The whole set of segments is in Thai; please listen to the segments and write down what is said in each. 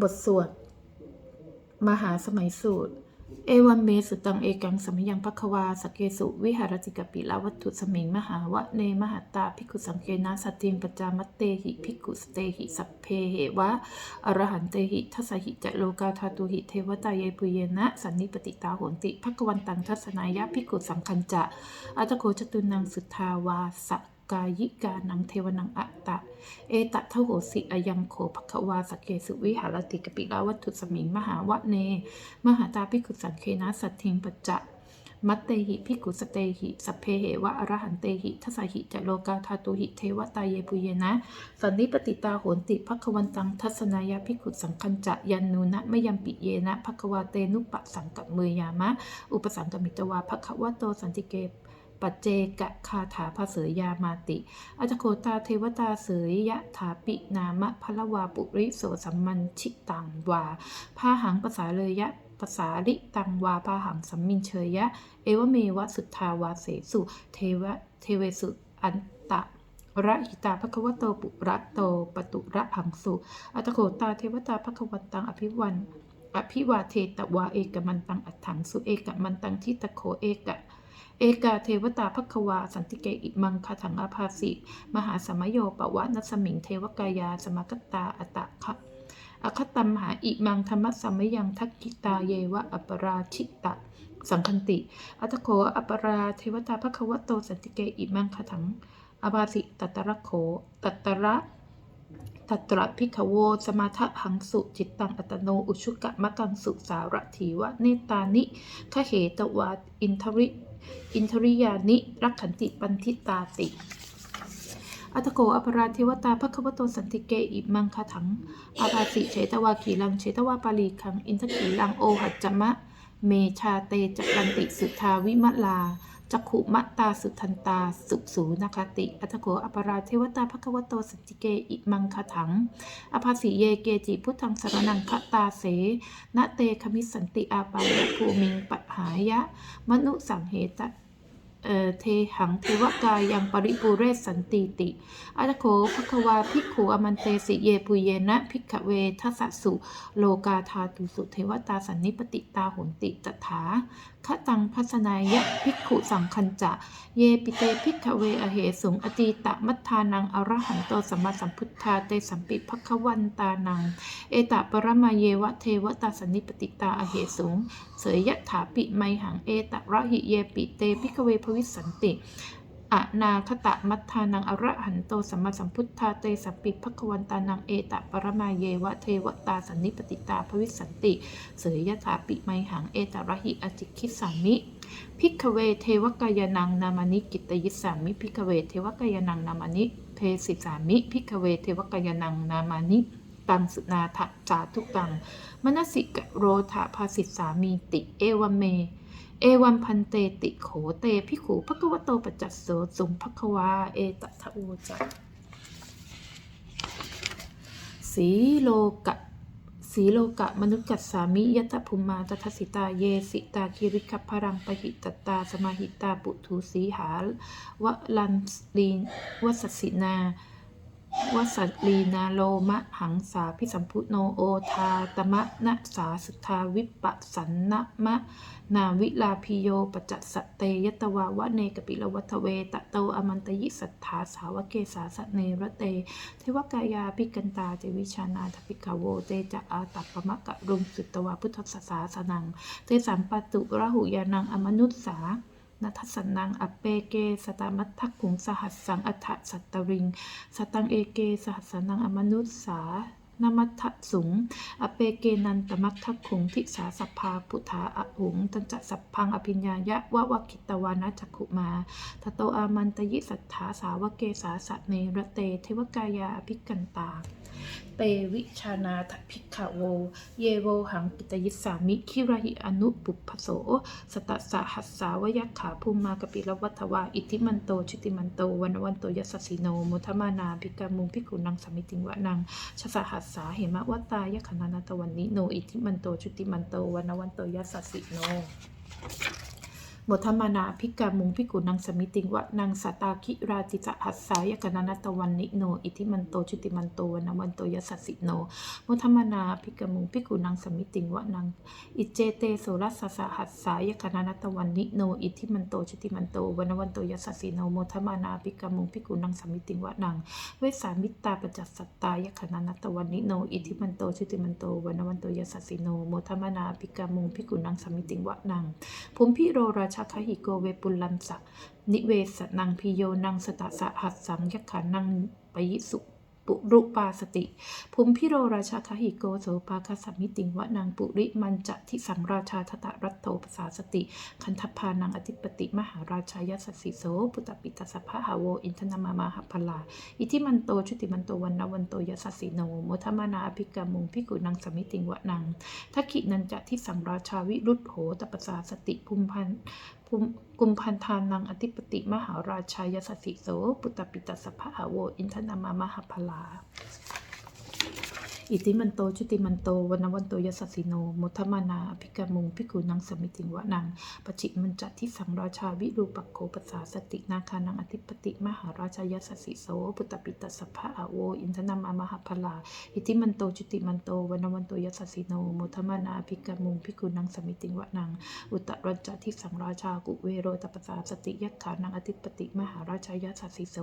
บทสวด มหาสมัยสูตร เอวันเมสุตังเอกังสมยังพัควาสกเกสุวิหารติกปิลาวัตถุสมิงมหาวะเนมหาตาภิกขุสังเกนะสตติงปจามัตเตหิภิกขุสเตหิสัพเพเหวะอรหันเตหิทัสสหิจะโลกาธาตุหิเทวตาเยปุเยนะสันนิปติตาโหนติภควันตังทัศนายะภิกขุสังคัญจะอัตโคจตุนังสุทธาวาส กายิกานังเทวนังอัตตะ เอตะเทโหสิอยังโขภควาสกเกสุวิหารติกปิลาวัตถุสมิงมหาวะเน มหาตาภิกุสังเคนะสัตถิงปัจจะมัตเตหิภิกุสเตหิสัพเพเหวะอรหันเตหิทัสสหิจะโลกาธาตุหิเทวตาเยปุเยนะ สันนิปติตาโหนติภควันตังทัศนายาภิกุสังคัญจะยันนูนะมยัมปิเยนะภควาเตนุปะสังกัมือยามะ อุปสังกมิตวาภควะโตสันติเก ปัจเจกะคาถาภาเสยยามาติ อัจโคตาเทวตาเสยยะถาปินามะพละวาปุริโสสัมมันชิตังวาพาหังภาษาเลยยะภาษาลิตังวาพาหังสัมมินเชยยะ เอวเมวะสุทธาวาเสสุเทวะเทเวสุอันตะระหิตาภควโตปุระโตปตุระหังสุอัตโคตาเทวตาภควันตังอภิวันอภิวาเทตวาเอกมันตังอัฏฐังสุเอกมันตังทิตโคเอกะ เอกาเทวตาภควา สันติเกอิมังคาถังอาภาสิ มหาสมโยปวะนัสมิงเทวกายา สมกตาอัตตะคะอคตัมหาอิมังธรรมสัมมยังทักกิตาเยวะอัปราชิตะสังคันติ อัตโขอัปราเทวตาภควโตสันติเกอิมังคาถังอาภาสิตัตตระโขตัตตระตัตระพิกขโว สมาทะหังสุจิตตังอัตโน อุชุกะมะกังสุสารถีวะเนตานิขเหตวาอินทริ อินทริยานิรักขันติปันทิตาติ อัตโกอภราเทวตาพระควโตสันติเกอิมังคถังอาภาสิเฉตวาขีลังเฉตวาปาลีคัง อินทขีลังโอหัจจมะ เมชาเตจักรันติสุทาวิมลา จักขุมะตาสุทันตา สุสูนาคติ อัตโกอปราเทวตาภควโตสันติเกอิมังคถัง อภาสีเยเกจิพุทธังสรนังคตาเสนเตคมิสันติอาปายภูมิงปัหายะ มนุสังเหตะ เอเทหังเทวกายังปริปุเรศสันติติอัตโขภควาภิกขุอมันเตสิเยปุเยนะภิกขเวทัสสุ โลกาธาตุสุเทวตาสันนิปติตาหุนติตถาคตังพัสนายะภิกขุสังคัญจะ เยปิเตภิกขเวอเหสุงอตีตะมัทธานังอรหันโตสัมมาสัมพุทธาเตสัมปิภควันตานัง เอตะปรมาเยวะเทวตาสันนิปติตาอเหสุง เสยยะถาปิไมหังเอตะระหิเยปิเตพิกขเวภวสันติอนาคตะมัทธานังอรหันโตสัมมาสัมพุทธาเตสัมปิภควันตานังเอตะปรมาเยวะเทวตาสันนิปติตาภวิสันติ เสยยะถาปิไมหังเอตระหิอจิคิสามิพิกเวเทวกายนังนามานิกิตยิสามิพิกเวเทวกายนังนามานิเพสิสามิพิกเวเทวกายนังนามานิตังสุนาทะจาทุกังมนสิกะโรธาภาสิสามีติเอวเม เอวันพันเตติโขเตพิขูภควโตปจจสโสสุมภควา เอตทะโอจักสีโลกะสีโลกะมนุษย์กัสสามิยตภูมาตทัสสิตาเยสิตาคิริคัพรังปหิตตาสมาหิตาปุถุสีหาวะลันลีนวสสสินา วสัตลีนาโลมะหังสาพิสัมพุโนโอทาตมะนะสาสุทาวิปัสสันนะมะ นาวิลาพิโยปจัสสเตยตวาวะเนกปิลวัตเวตะโตอมันตยิสัทธาสาวกเกสาสะเนระเตเทวกายาพิกันตาเจวิชานาทพิกาโวเตจะอาตัปปมะกะรุงสุตวาพุทธศาสาสนัง เตสัมปตุระหุยานังอมนุษสา นัทสันนังอเปเก สตามัททักขุงสหัสสังอัฏฐสัตตริง สตังเอเก สหัสสนังอมนุษสานมัทะสุง อเปเกนันตมัททักขุงทิสาสภาพุทธาอหุงตันจะสัพพังอภิญญายะวะวะคิตวานะจักขุมาทโตอามันตยิสัทธาสาวเกสาสะเนระเต เทวกายาอภิกันตา เตวิชานาทพิกขโว เยโวหังปิตยิสามิคิราหิอนุปุพโส สตสะหัสสาวยักขาภูมากปิลวัตวา อิทิมันโต ชิติมันโต วันวันโตยสสสิโนมุทมานาภิกามุงภิกุนังสมิติงวะนังชสหัสสาเหมะวัตายะขนานาตวันนิโน อิทิมันโตชุติมันโต วันวันโตยสสสิโน โมทมานาภิกามุงภิกุนังสมิติงวะนังสตาคิราติจะหัสสายกนันตวันนิโน อิทิมันโตชุติมันโตวันวันโตยสสสิโนโมทมานาภิกามุงภิกุนังสมิติงวะนังอิเจเตโสรัสสะหัสสายกนันตวันนิโน อิทิมันโตชุติมันโตวันวันโตยสสสิโนโมทมานาภิกามุงภิกุนังสมิติงวะนังเวสามิตาปจัสสัตตายขนันตวันนิโน อิทิมันโตชุติมันโตวันวันโตยสสสิโนโมทมานาภิกามุงภิกุนังสมิติงวะนังภูมิพิโรราชาคหิโกเวปุลันสักนิเวสนังพิโยนังสตะสะหัสสังยักขานังปยิสุ ปุรุปาสติ ภูมิพิโรราชาคหิโกโสปาคสมิติงวะนางปุริมันจะทิสังราชาทตะรัตโตปสาสติ คันทพานังอธิปติมหาราชายสสสิโสปุตตปิตสสะหาโวอินทนามามาหพลา อิทิมันโตชุติมันโตวันนวันโตยสสสิโนโมทมานาอภิกามุงพิกุนังสมิติงวะนังทักขินันจะที่สังราชาวิรุตโหตปสาสติภูมิพันกุมพันธานังอธิปติมหาราชายสสสิโส ปุตตปิตสภะหาโว อินทนามามหพลา อิติมันโตชุติมันโตวันวันโตยสสสิโน มุทมานาอภิกามุงพิกุนังสมิติวะนังปจิมันจัตที่สังราชาวิรูปักโคปสาสตินาคานังอธิปติมหาราชายสสสิโสปุตตปิตสสะพะหาโวอินทนามามหพลาอิติมันโตจุติมันโตวันวันโตยัสสสิโนโมทมานาอภิกามุงพิกุนังสมิติวะนังอุตรัจจที่สังราชากุเวโรตปสสาสติยักขานังอธิปติมหาราชายสัสสิโส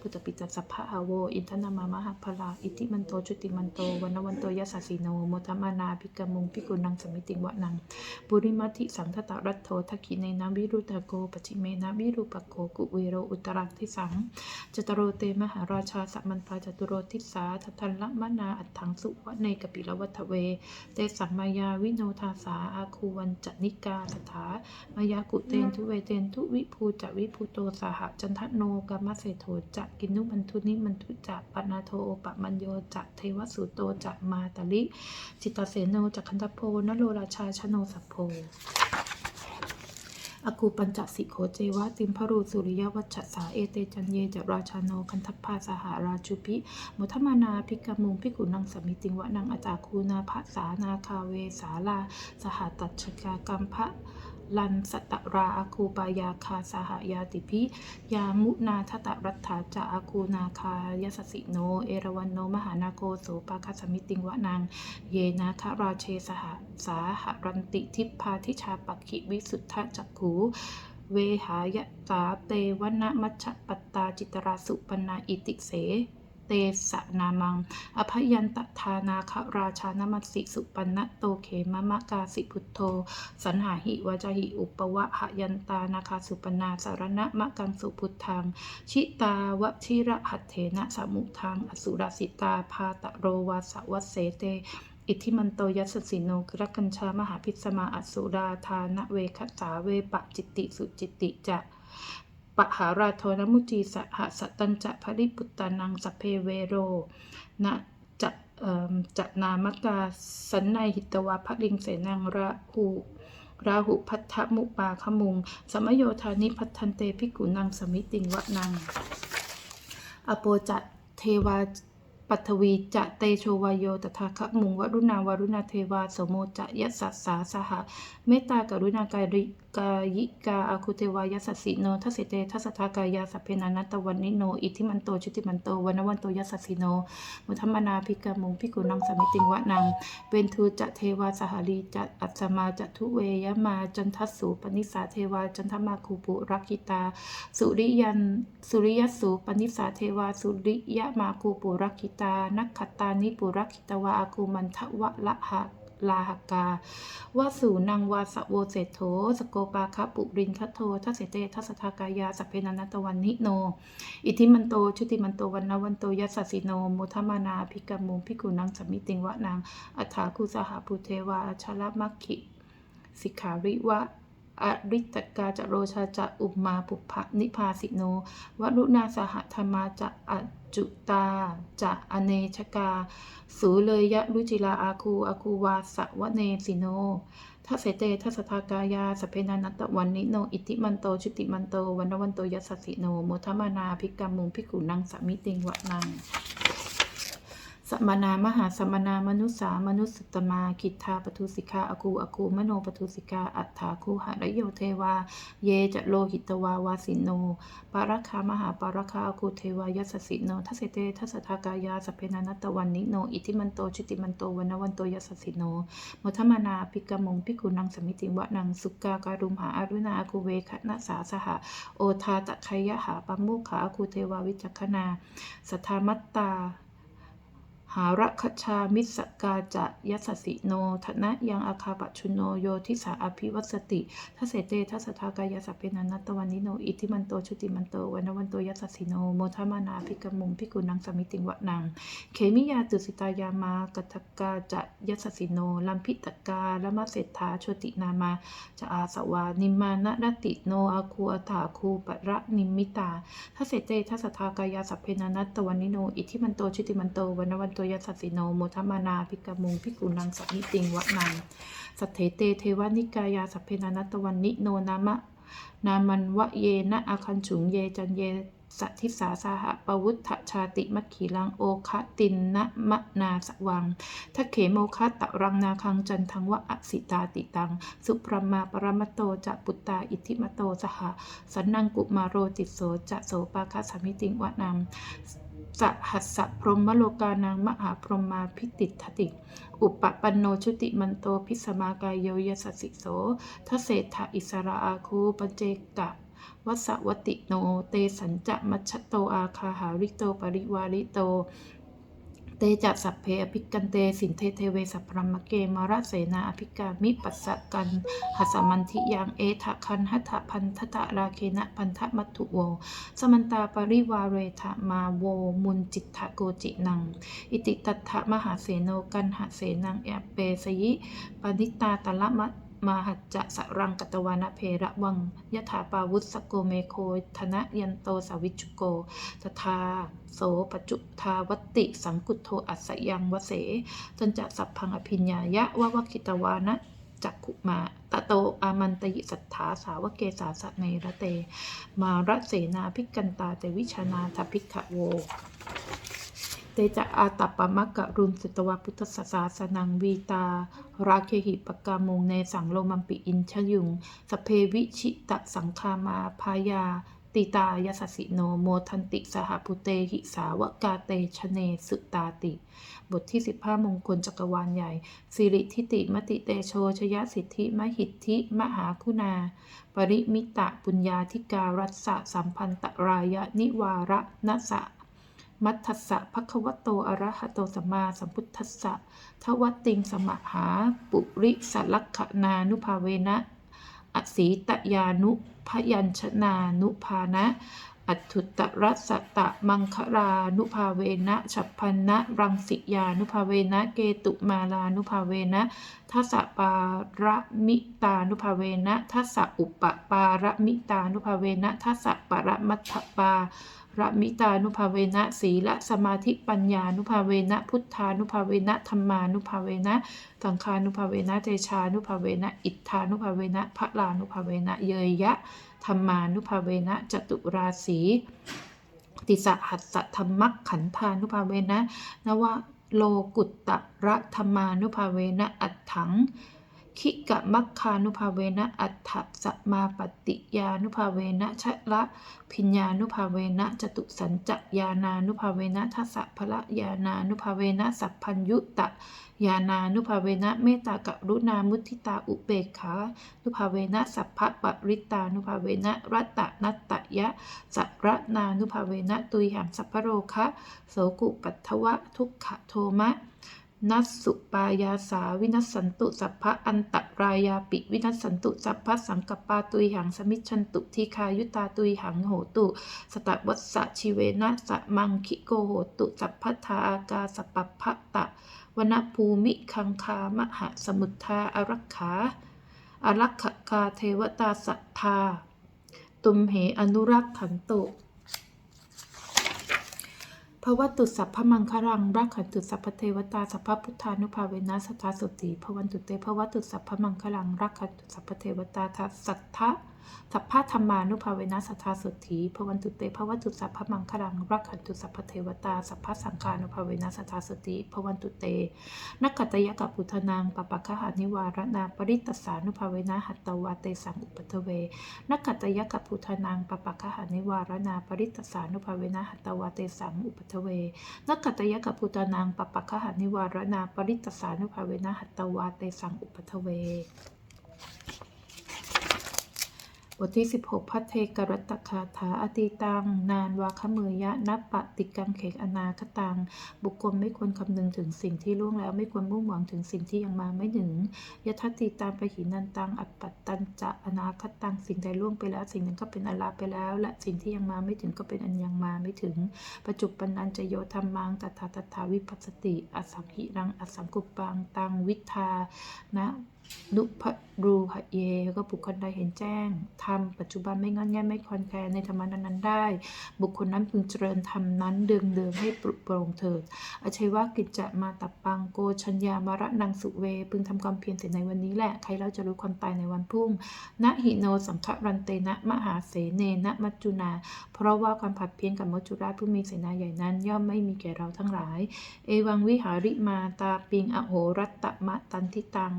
ปุตตปิตสัพพะอโวอินทนามามหาพลาอิติมันโตจุติมันโตวันวันโตยัสสสิโนโมทมานาภิกามุงพิกุนังสมิติวะนังปุริมัติสังทตรัตโททักขิเนนาวิรุตโกปจิเมนาวิรูปโกกุเวโรอุตรังทิสังจตโรเตมหาราชาสัมมันตาจตุโรทิสาทัทันละมนาอัตถังสุวะเนกปิลวัฏเว เตสัมมายาวิโนทาสาอาคูวันจนิกาสถามายากุเตนทุเวเตนทุวิภูจะวิภูโตสหจันทโนกามเสโทจะกินุมันทุนิมันทุจะปนาโทโอปะมัญโยจะเทวสุโตจะมาตลิจิตตเสโนจะคันทโพนโรราชาชโนสัพโพอกูปัญจสิโขเจวะติมพรูสุริยวัชสาเอเตจันเยจะราชาโนคันทพาสหาราชุพิมุทมานาภิกามุงพิกุนังสมิติงวะนังอาจาคูนาภสานาคาเวสาลา สหตัชกากรรมพระ ลันสตราอาคูปายาคาสหายาติพิ ยามุนาทตรัตถาจะอาคูนาคายสสิโน เอราวันโนมหานาโกโสปาคสมิติงวะนังเยนาคราเชสหสาหรันติทิพพาทิชาปักขิวิสุทธจักขูเวหายะสาเตวนะมัชปัตตาจิตราสุปนาอิติเส เตสะนามัง อภยันตทานาคราชานมัสสิสุปันนโตเขมมะกาสิพุทโธ สันหาหิวจหิอุปวะหยันตานาคาสุปนาสารณะมะกังสุพุทธัง ชิตาวชิระหัตเถนะสมุทัง อสุรสิตาพาตะโรวาสวัสเสเตอิทธิมันโตยัสสสิโนกรกัญชามหาพิสมาอสุราธานะเวคสาเวปะจิตติสุจิตติจะ ปะหาราโทนมุจีสหสตัญจะภริปุตตานังสเพเวโรนะจะจะนามกาสันในหิตวาภลิงเสนังระหูราหุพัทธมุปาขมุง สมโยธานิพัทธันเตพิกุนังสมิติงวะนัง อโปจะเทวาปัทวีจะเตโชวายโยตถาคมุงวรุณาวรุณาเทวาสโมจะยัสสสาสหะเมตตากรุณากายิกายิกาอาคุเทวายัสสิโนทัสเตทัสทากายาสัพเพนานัตตวันนิโน อิทิมันโตชุติมันโตวันวันโตยัสสิโน มุทัมมนาภิกามุงพิกุนังสมิติงวะนัง เวนทูจะเทวาสหลีจะอัจมาจะทุเวยมาจันทัสสูปนิสาเทวาจันทมาคูปุรักิตา สุริยันสุริยสูปนิสาเทวาสุริยมาคูปุรักิตานักขตานิปุรักิตวาอาคูมันทวะละหะ ลาหกาวาสูนังวาสโวเศโธสโกปาคะปุรินคโททัสเสเตทัสทากายาสัพเพนันตวันนิโน อิทิมันโตชุติมันโตวันนวันโตยัสสสิโนมุทมานาภิกามุงพิกุนังสมิติงวะนางอัฏฐาคุสหปุเทวาอัชลมัคคิสิกขาริวะ อริตกาจะโรชาจะอุมมาปุพพนิพาสิโนวรุณาสหธรรมาจะอจุตาจะอเนชกา สูเลยยะรุจิลาอาคูอาคูวาสวะเนสิโนทัสเตทัสทากายาสเพนานัตวันนิโน อิติมันโตชุติมันโตวันวันโตยัสสิโนโมทมานาภิกามุงพิกุนังสมิติงวะนัง สสมนามหาสมนามนุษสามนุษสตมาคิทธาปทุสิกาอกูอกูมโนปทุสิกาอัฏฐาคูหะระโยเทวา เยจะโลหิตวาวาสิโนปารัคามหาปารัคาอกูเทวายัสสิโนทัสเตทัสทากายาสเพนานัตตวันนิโนอิทิมันโตชิติมันโตวันวันโตยัสสิโนมทมานาภิกมงภิกุนังสมิติวะนังสุกาการุมหาอรุณาอากูเวคะนะสาสหะโอทาตะไคยะหาปัมมุขาอากูเทวาวิจักขนาสัทธามัตตา หาระคชามิสกาจะยัสสิโนทนะยังอาคาปชุโนโยทิสาอภิวัสติทัสเสเตทัสทากายาสพเพนันนัตตวันนิโนอิทิมันโตชุติมันโตวันวันโตยัสสิโนโมทมานาภิกมุงภิกุนังสมิติงวะนังเขมิยาตุสิตายามากัตกาจะยัสสิโนลัมพิตกาละมะเศรษฐาชตินามาจะอาสวานิมานะรติโนอาคูอัฏาคูปะระนิมิตาทัสเสเตทัสทากายาสัพเพนานัตตวันนิโนอิทิมันโตชิติมันโตวันวันโตยัสสิโนโมทมานาภิกมุงภิกุนังสัมมิติงวะนังสัทเถเตเทวานิกายาสัพเพนานัตวันนิโนนามะนามันวะเยนะอาคันฉุงเยจันเยสัทธิสาสาหะปวุฒชาติมัคขีลังโอคะตินนะมะนาสวังทัเขโมคะตะรังนาคังจันทังวะอสิตาติตัง สุปรมาปรมตโตจะปุตตาอิทธิมโตสหะสันนังกุมาโรติโสจะโสปาคาสามิติงวะนาม สหัสสะพรหมโลกานังมหาพรหมาพิติทติ อุปปันโนชุติมันโตพิสมากายโยยสสสิโสทเศรษฐอิสระอาคูปเจกะวัสวติโน เตสัญจะมัชชโตอาคาหาริโตปริวาริโต เตจัสัพเพอภิกันเตสินเทเทเวสัพพรมเกมาระเสนาอภิกามิปัสสะกันหัสมันทิยังเอทะคันหัตพันธตะราเคนะพันธมัตุโว สมันตาปริวาเรทะมาโวมุนจิตทะโกจินัง อิติตัตถะมหาเสโนกันหะเสนังแอปเปสยิปนิตาตละมะ มาหัจจะสรังกตวานะเพระวังยถาปาวุสสโกเมโคธนะยันโตสาวิจุโกตทาโสปจุทาวติ สังกุตโทอัสยังวเสจนจะสัพพังอภิญญายะวะวะคิตวานะจักขุมาตะโตอามันตยิสัทธาสาวเกสาสะเนระเต มาระเสนาภิกันตาเตวิชนาทภิกขโว เตจะอาตัปปมะกะรุนสตวพุทธศาสนังวีตา ราเคหิปกามงในสังโลมัมปิอินชยุง สเพวิชิตะสังคามาพายา ติตายสสสิโนโมทันติสหพุเตหิสาวกาเตชเนสุตาติ บทที่ 15 มงคลจักรวาลใหญ่ สิริทิติมติเตโชชยสิทธิมหิทธิมหาคุณา ปริมิตะปุญญาธิการัสสะสัมพันตรายะนิวาระนัสสะ มัทธัสสะภควโตอรหะโตสัมมาสัมพุทธัสสะทวัติงสมหาปุริสลักขณานุภาเวนะอสีตยานุพยัญชนานุภานะ อัตุตรัสตะมังครานุภาเวนะฉัพพันะรังสิยานุภาเวนะ เกตุมาลานุภาเวนะทัสสะปาระมิตานุภาเวนะทัสสะอุปปาระมิตานุภาเวนะทัสสะปรมัตถปา ระมิตานุภาเวนะศีละสมาธิปัญญานุภาเวนะพุทธานุภาเวนะธรรมานุภาเวนะสังฆานุภาเวนะเตชานุภาเวนะอิทธานุภาเวนะพระลานุภาเวนะเยยยะธรรมานุภาเวนะจตุราศีติสหัสสะธรรมักขันธานุภาเวนะนวะโลกุตตะระธรรมานุภาเวนะอัตถัง ขิกะมัคคานุภาเวนะ อัฏฐสมาปฏิยานุภาเวนะชะละพิญญานุภาเวนะจตุสัญจยานานุภาเวนะทัสสะพละยานานุภาเวนะสัพพัญยุตะยานานุภาเวนะเมตตากรุณามุทิตาอุเบกขานุภาเวนะสัพพะปริตานุภาเวนะรัตตนัตตยะสัระนานุภาเวนะตุยหังสัพพโรคะโสกุปัทวะทุกขโทมะ นัสสุปายาสาวินัสสันตุสัพพะอันตรายาปิ วินัสสันตุสัพพะสังกปปาตุยหังสมิชันตุทีคายุตาตุยหังโหตุ สตวัสสะชิเวนะสะมังคิโกโหตุสัพพทาอากาสัปพะตะวนภูมิคังคามหะสมุทธาอารักขาอารักขกาเทวตาสัทธา ตุมเหอนุรักขันตุ พระวตุสัพพมังครังรักขันตุสัพพเทวตาสัพพพุทธานุภาเวนะสัทธาสุติภวันตุเตภวตุสัพพมังครังรักขันตุสัพพเทวตาทัสสัทธะ สัพพะธรรมานุภาเวนะสัทธาสุทธีพวันตุเตภวตุสัพพมังคลังรักขันตุสัพพเทวตาสัพพะสังฆานุภาเวนะสัทธาสุทธีพวันตุเตนักขัตยกับพุทธนางปปะคะหานิวารนาปริตตสานุภาเวนะหัตตวาเตสังอุปัทเวนักขัตยกับพุทธนางปปะคะหานิวารนาปริตตสานุภาเวนะหัตตวาเตสังอุปัทเวนักขัตยกับพุทธนางปปะคะหานิวารนาปริตตสานุภาเวนะหัตตวาเตสังอุปัทเว บทที่ 16 พัทเทกรัตตคาถาอติตัง นานวาคเมยะนับปฏิกังเขกอนาคตัง บุคคลไม่ควรคำนึงถึงสิ่งที่ล่วงแล้วไม่ควรมุ่งหวังถึงสิ่งที่ยังมาไม่ถึงยทัตติตามไปหินันตัง อัปปัตตันจะอนาคตัง สิ่งใดล่วงไปแล้ว สิ่งนั้นก็เป็นอลาไปแล้ว และสิ่งที่ยังมาไม่ถึงก็เป็นอันยังมาไม่ถึงปัจจุปันนันจะโยธรรมังตถาตถาวิปัสสติ อสังหิรังอสังกุปปังตังวิทานะ นุพรูหะเย ก็บุคคลใดเห็นแจ้งทำปัจจุบันไม่งอนแง่ไม่คลอนแคลนในธรรมนั้นๆได้ บุคคลนั้นพึงเจริญธรรมนั้นเดืองเดืองให้ปรุโปร่งเถิดอชัยวากิจจะมาตับปังโกชัญญามระนังสุเว พึงทำความเพียรแต่ในวันนี้แหละ ใครเราจะรู้ความตายในวันพุ่งนะหิโนสังฆรันเตนะมหาเสเนนะมัจจุนา เพราะว่าความผัดเพี้ยนกับมัจจุราชผู้มีเสนาใหญ่นั้น ย่อมไม่มีแก่เราทั้งหลาย เอวังวิหาริมาตาปิงอโหรัตตมะตันทิตัง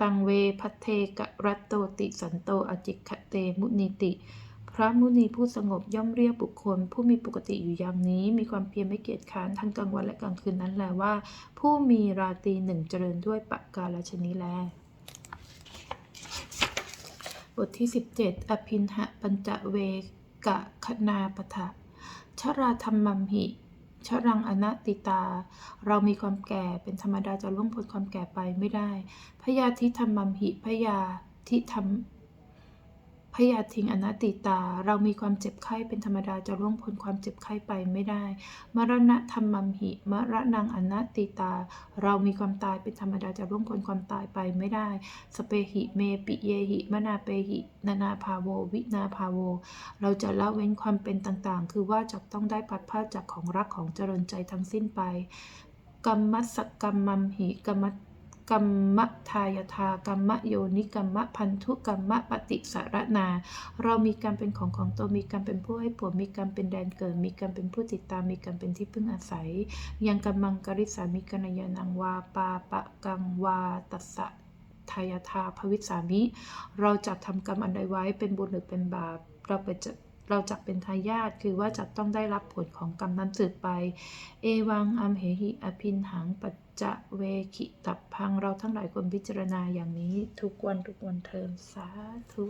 ตังเวพัเทกะรัตโตติสันโตอจิกะเตมุนิติ พระมุนีผู้สงบย่อมเรียกบุคคล ผู้มีปกติอยู่อย่างนี้ มีความเพียรไม่เกียจค้านทั้งกลางวันและกลางคืนนั้นแหละว่า ผู้มีราตรีหนึ่งเจริญด้วยปะกาลชนีแลบทที่ 17 อภินหะปัญจเวกะคณาปะทะชราธรรมัมหิ ชรังอนัตติตา เรามีความแก่เป็นธรรมดาจะล่วงพ้นความแก่ไปไม่ได้พยาธิธรรมัมหิพยาธิธรรม พยาทิงอนัตติตา เรามีความเจ็บไข้เป็นธรรมดาจะล่วงพ้นความเจ็บไข้ไปไม่ได้ มรณะธรรมัมหิ มรณังอนัตติตา เรามีความตายเป็นธรรมดาจะล่วงพ้นความตายไปไม่ได้ สเปหิเมปิเยหิ มนาเปหิ นานาภาโว วินาภาโว เราจะละเว้นความเป็นต่างๆ คือว่าจะต้องได้พัดพลาดจากของรักของเจริญใจทั้งสิ้นไป กรรมัสกรรมัมหิกรรม กรรมทายทากรรมโยนิกรรมพันธุกรรมปฏิสารนา เรามีกรรมเป็นของของตนมีกรรมเป็นผู้ให้ผลมีกรรมเป็นแดนเกิด มีกรรมเป็นผู้ติดตามมีกรรมเป็นที่พึ่งอาศัย ยังกรรมังกริสามิกนยานังวาปาปะกังวาตัสสะทายทาภวิสามิ เราจะทำกรรมอันใดไว้เป็นบุญหรือเป็นบาป เราไปจะเราจะเป็นทายาทคือว่าจะต้องได้รับผลของกรรมนั้นสืบไป เอวังอัมเหหิอภินหังปัจ จะเวขิตับพังเราทั้งหลายควรพิจารณาอย่างนี้ทุกวันทุกวันเทินสาธุ